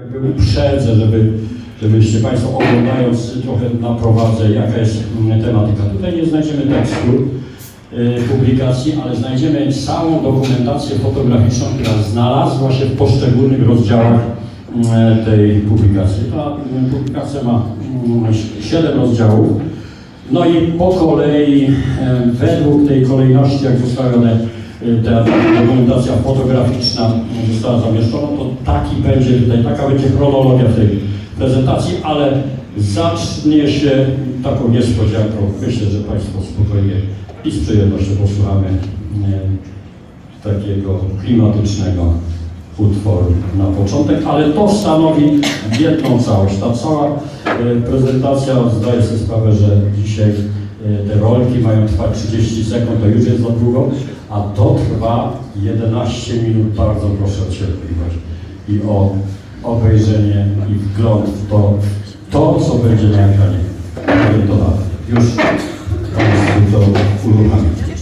Jakby uprzedzę, żeby, żebyście Państwo oglądając trochę naprowadzę, jaka jest mm, tematyka. Tutaj nie znajdziemy tekstu y, publikacji, ale znajdziemy całą dokumentację fotograficzną, która znalazła się w poszczególnych rozdziałach mm, tej publikacji. Ta mm, publikacja ma mm, siedem rozdziałów. No i po kolei, według tej kolejności, jak zostały one, ta dokumentacja fotograficzna została zamieszczona, to taki będzie tutaj, taka będzie chronologia tej prezentacji, ale zacznie się taką niespodzianką. Myślę, że Państwo spokojnie i z przyjemnością posłuchamy e, takiego klimatycznego utworu na początek, ale to stanowi jedną całość. Ta cała e, prezentacja, zdaję sobie sprawę, że dzisiaj e, te rolki mają trwać 30 sekund, to już jest za długo, a to trwa 11 minut. Bardzo proszę o cierpliwość i o obejrzenie i wgląd w to, to co będzie na ekranie. Już Państwu to uruchamiam.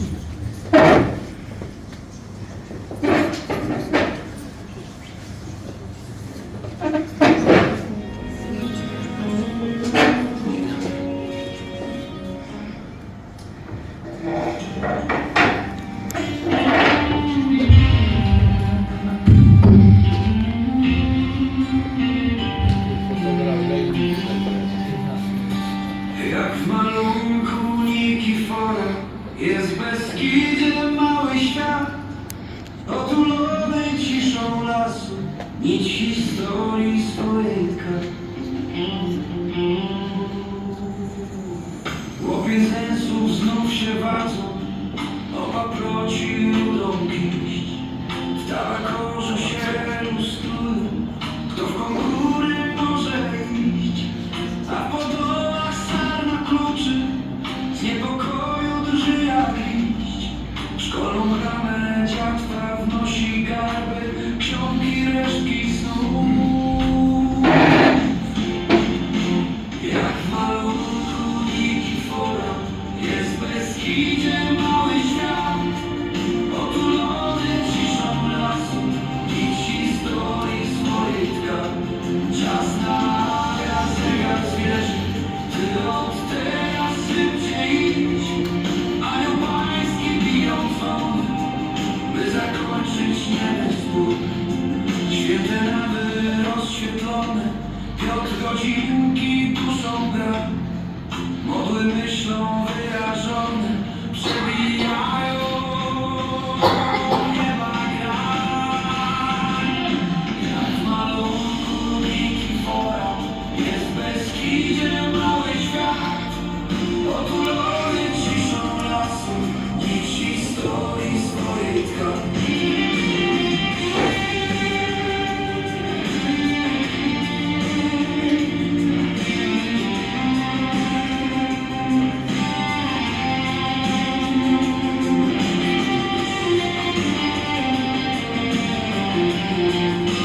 Música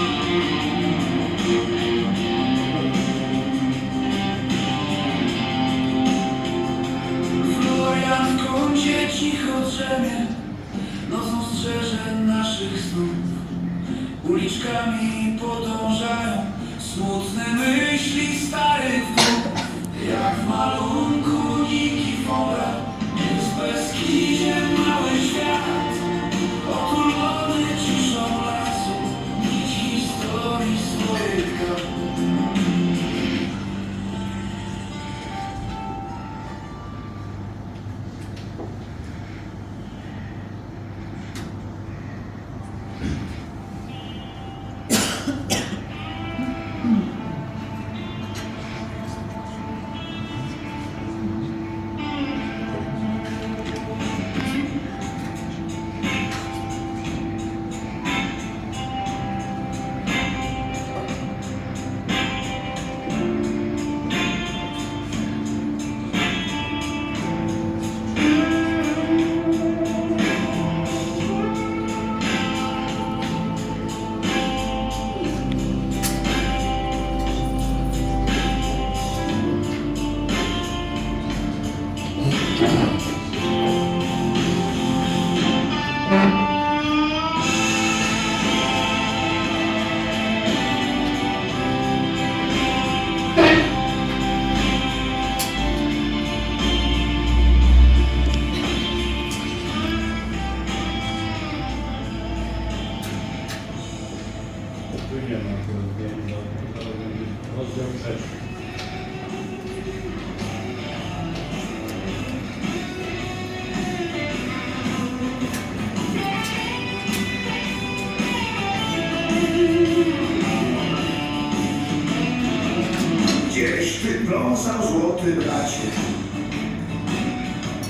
pląsał złoty bracie.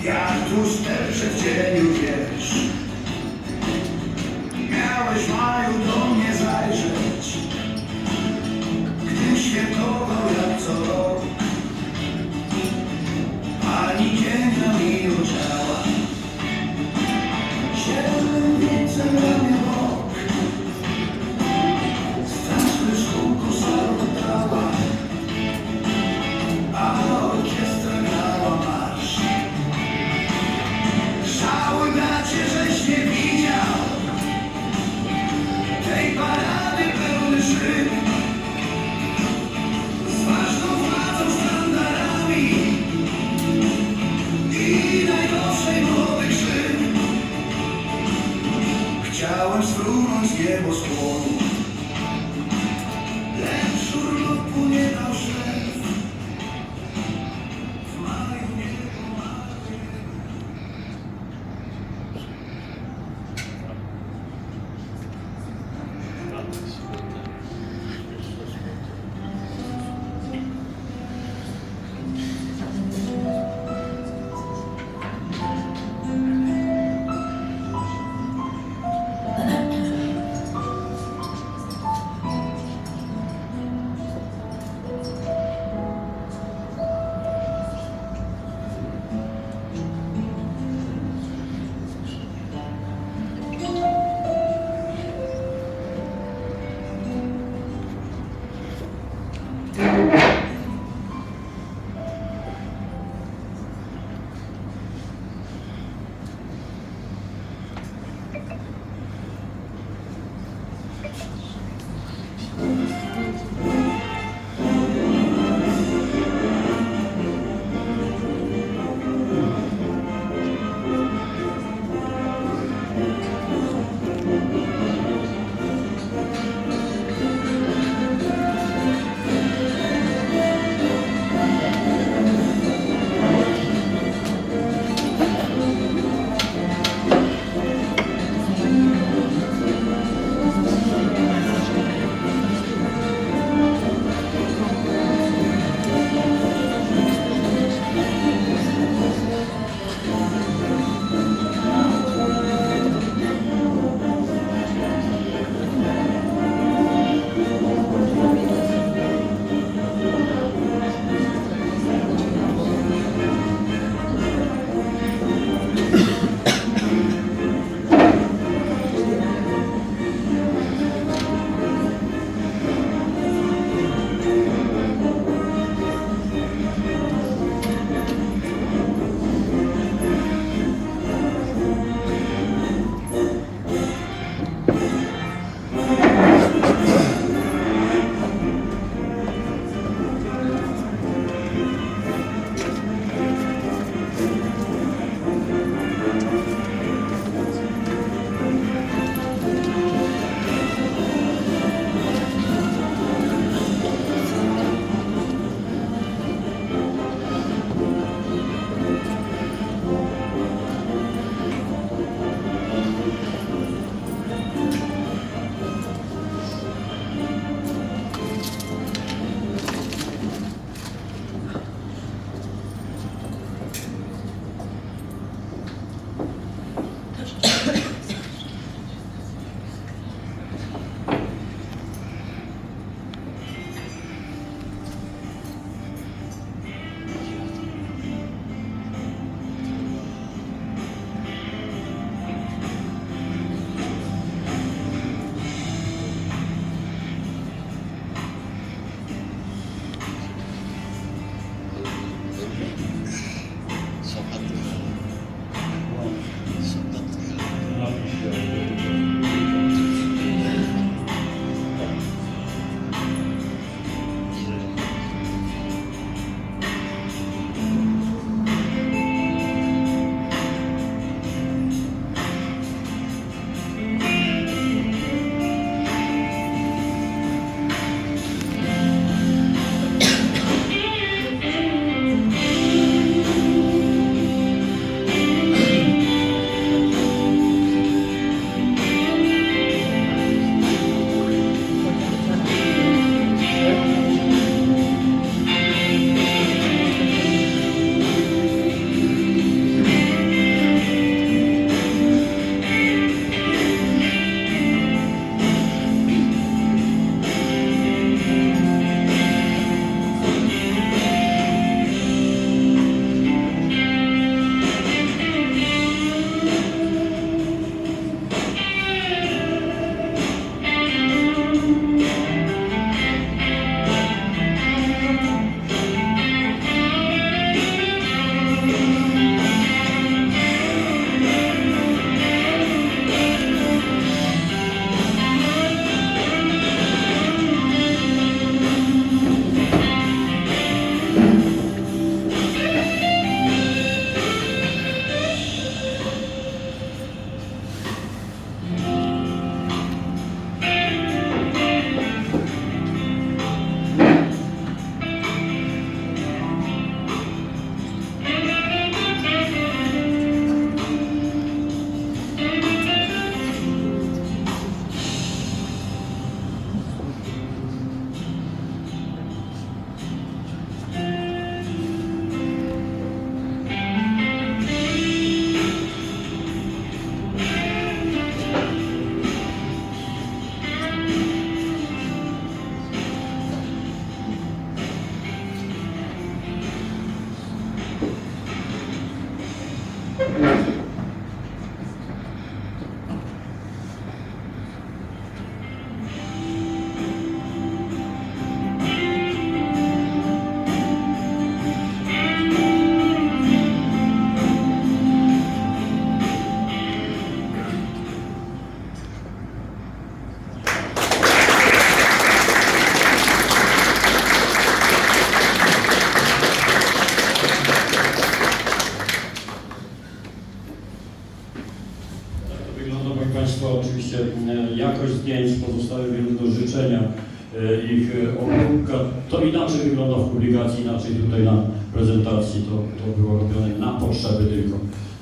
Jak tu stercze w cieniu wiesz Miałeś Maju do mnie zajrzeć Gdym świętował jak co rok. Ani dzień mi udziała. Siedem wiecem białym struną z was skłonu.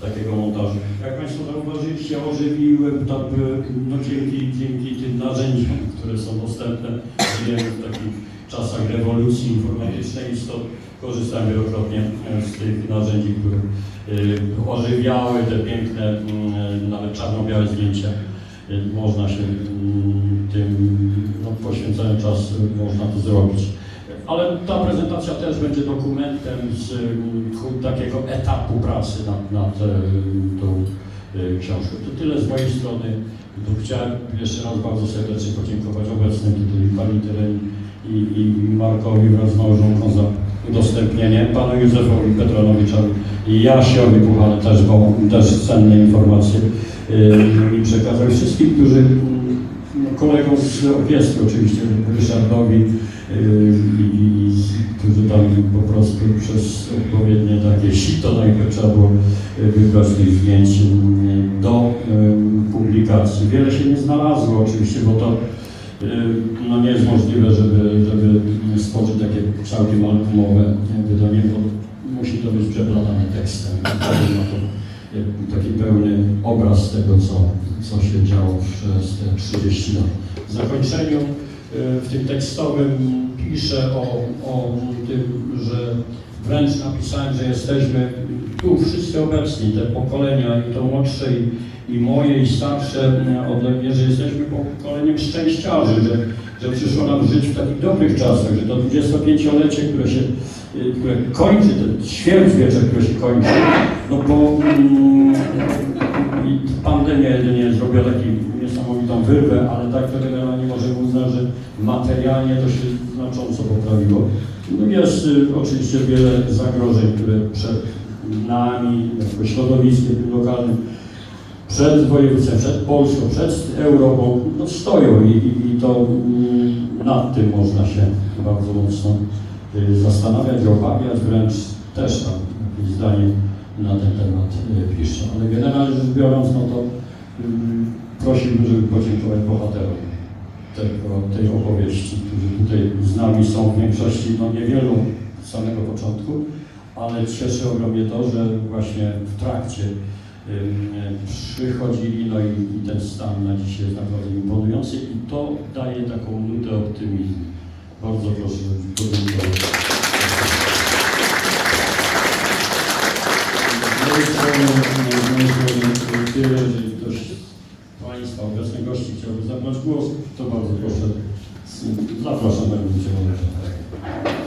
Takiego montażu. Jak Państwo zauważyliście, ożywiłem tak, by, no dzięki, dzięki tym narzędziom, które są dostępne, żyjemy w takich czasach rewolucji informatycznej i stąd korzystałem wielokrotnie e, z tych narzędzi, które y, ożywiały te piękne, nawet czarno-białe zdjęcia. Można się tym, no, poświęcając czas, można to zrobić. Ale ta prezentacja też będzie dokumentem z ku- takiego etapu pracy nad, nad e, tą e, książką. To tyle z mojej strony. Chciałem jeszcze raz bardzo serdecznie podziękować obecnym tutaj Pani Tereni i, i Markowi wraz z małżonką za udostępnienie, Panu Józefowi Petronowiczowi i Jasiowi Puchale też, bo też cenne informacje mi przekazał. Wszystkim, którzy mm, kolegom z orkiestry oczywiście, Ryszardowi i, którzy tam po prostu przez odpowiednie takie sito najpierw trzeba było yy, wybrać tych zdjęć yy, do yy, publikacji. Wiele się nie znalazło oczywiście, bo to yy, no nie jest możliwe, żeby, żeby stworzyć takie całkiem albumowe wydanie, bo musi to być przeplatane tekstem. To yy, taki pełny obraz tego, co, co się działo przez te 30 lat. W zakończeniu y, w tym tekstowym piszę o, o tym, że wręcz napisałem, że jesteśmy tu wszyscy obecni, te pokolenia i to młodsze i, i moje i starsze y, odlegnie, że jesteśmy pokoleniem szczęściarzy, że, że przyszło nam żyć w takich dobrych czasach, że to 25-lecie, które się y, które kończy, ten ćwierćwiecze, które się kończy, no bo mm, pandemia jedynie zrobiła niesamowitą wyrwę, ale tak to generalnie możemy uznać, że materialnie to się znacząco poprawiło. No jest y, oczywiście wiele zagrożeń, które przed nami, jako środowiskiem lokalnym, przed województwem, przed Polską, przed Europą no stoją i, i, i to mm, nad tym można się bardzo mocno y, zastanawiać, obawiać, wręcz też tam jakieś zdanie na ten temat y, piszę. Ale generalnie rzecz biorąc, no to ym, prosiłbym, żeby podziękować bohaterom tego, tej opowieści, którzy tutaj z nami są w większości, no niewielu z samego początku, ale cieszy ogromnie to, że właśnie w trakcie przychodzili, no i, ten stan na dzisiaj jest naprawdę imponujący i to daje taką nutę optymizmu. Bardzo proszę podziękować. Z mojej strony, tyle, Państwa, obecnych gości chciałby zabrać głos, to bardzo proszę, zapraszam na Dzień